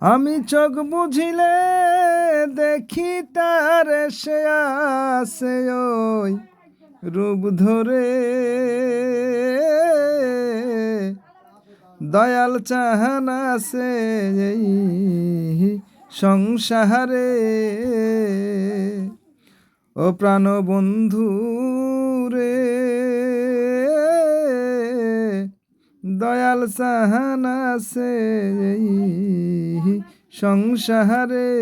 আমি চোখ বুঝিলে দেখি তার সে আসে ওই রূপ ধরে। দয়াল চাহানা সে সংসারে। ও প্রাণ বন্ধু দয়াল সাহানা সে সংসারে।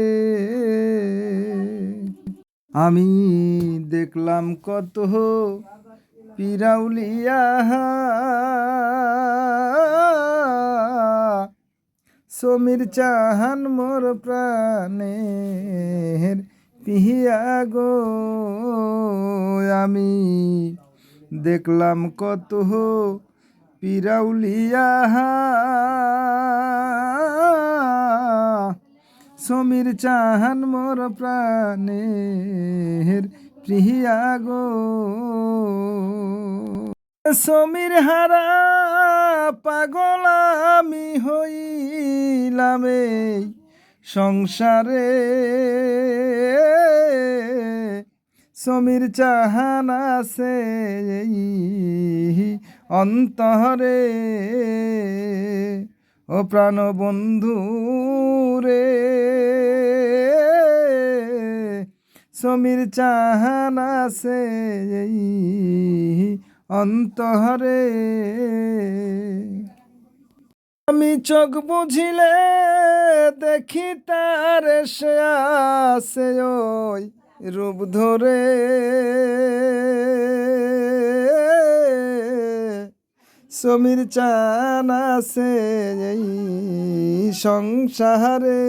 আমি দেখলাম কত পিরাউলিয়া। সমীর চাহান মোর প্রাণের পিহিয়া গো। আমি দেখলাম কত পিরাউলিয়া সমীর চাহান মোর প্রাণের প্রিয়া গো। সমীর হারা পাগল আমি হইলাম সংসারে। সমীর চাহান আছে এই অন্তরে ও প্রাণ বন্ধু রে। সমীর চাহান এই অন্তরে আমি চোখ বুঝিলে দেখি তার সে আসে ওই রূপ ধরে। সমীর চান আছে সংসারে।